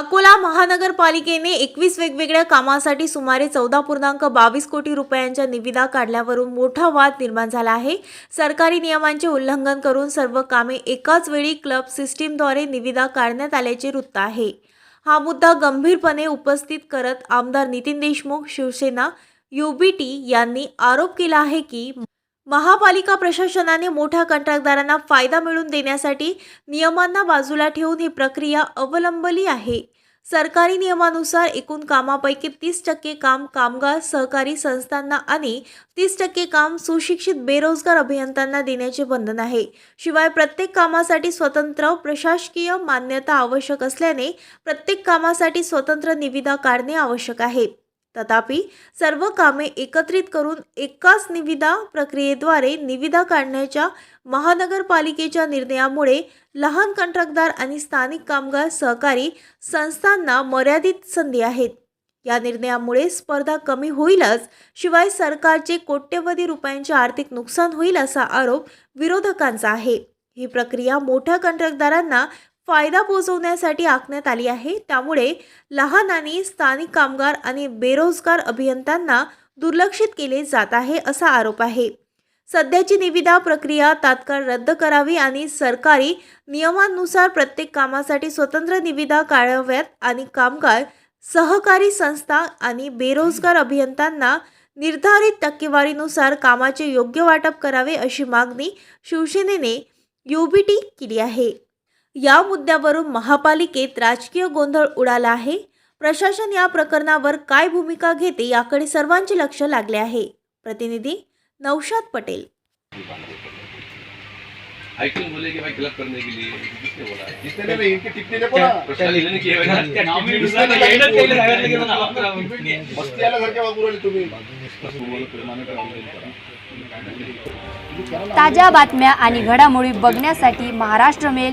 अकोला महानगरपालिकेने एकवीस वेगवेगळ्या कामासाठी सुमारे चौदा पूर्णांक बावीस कोटी रुपयांच्या निविदा काढल्यावरून मोठा वाद निर्माण झाला आहे. सरकारी नियमांचे उल्लंघन करून सर्व कामे एकाच वेळी क्लब सिस्टीमद्वारे निविदा काढण्यात आल्याचे वृत्त आहे. हा मुद्दा गंभीरपणे उपस्थित करत आमदार नितीन देशमुख शिवसेना युबीटी यांनी आरोप केला आहे की महापालिका प्रशासनाने मोठ्या कंत्राटदारांना फायदा मिळवून देण्यासाठी नियमांना बाजूला ठेवून ही प्रक्रिया अवलंबली आहे. सरकारी नियमानुसार एकूण कामापैकी तीस टक्के काम कामगार सहकारी संस्थांना आणि तीस टक्के काम सुशिक्षित बेरोजगार अभियंत्यांना देण्याचे बंधन आहे. शिवाय प्रत्येक कामासाठी स्वतंत्र प्रशासकीय मान्यता आवश्यक असल्याने प्रत्येक कामासाठी स्वतंत्र निविदा काढणे आवश्यक आहे. तथापि सर्व कामे एकत्रित करून एकाच निविदा प्रक्रियेद्वारे निविदा काढण्याच्या महानगरपालिकेच्या निर्णयामुळे लहान कंत्राटदार आणि स्थानिक कामगार सहकारी संस्थांना मर्यादित संधी आहेत. या निर्णयामुळे स्पर्धा कमी होईलच शिवाय सरकारचे कोट्यवधी रुपयांचे आर्थिक नुकसान होईल असा आरोप विरोधकांचा आहे. ही प्रक्रिया मोठ्या कंत्राटदारांना फायदा पोहोचवण्यासाठी आखण्यात आली आहे. त्यामुळे लहान आणि स्थानिक कामगार आणि बेरोजगार अभियंत्यांना दुर्लक्षित केले जात आहे असा आरोप आहे. सध्याची निविदा प्रक्रिया तात्काळ रद्द करावी आणि सरकारी नियमांनुसार प्रत्येक कामासाठी स्वतंत्र निविदा काढाव्यात आणि कामगार सहकारी संस्था आणि बेरोजगार अभियंत्यांना निर्धारित टक्केवारीनुसार कामाचे योग्य वाटप करावे अशी मागणी शिवसेनेने युबीटी केली आहे. या मुद्द्यावरून महापालिकेत राजकीय गोंधळ उडाला आहे. प्रशासन या प्रकरणावर काय भूमिका घेते याकडे सर्वांचे लक्ष लागले आहे. प्रतिनिधी नौशाद पटेल. ताज्या बातम्या आणि घडामोडी बघण्यासाठी महाराष्ट्र मेल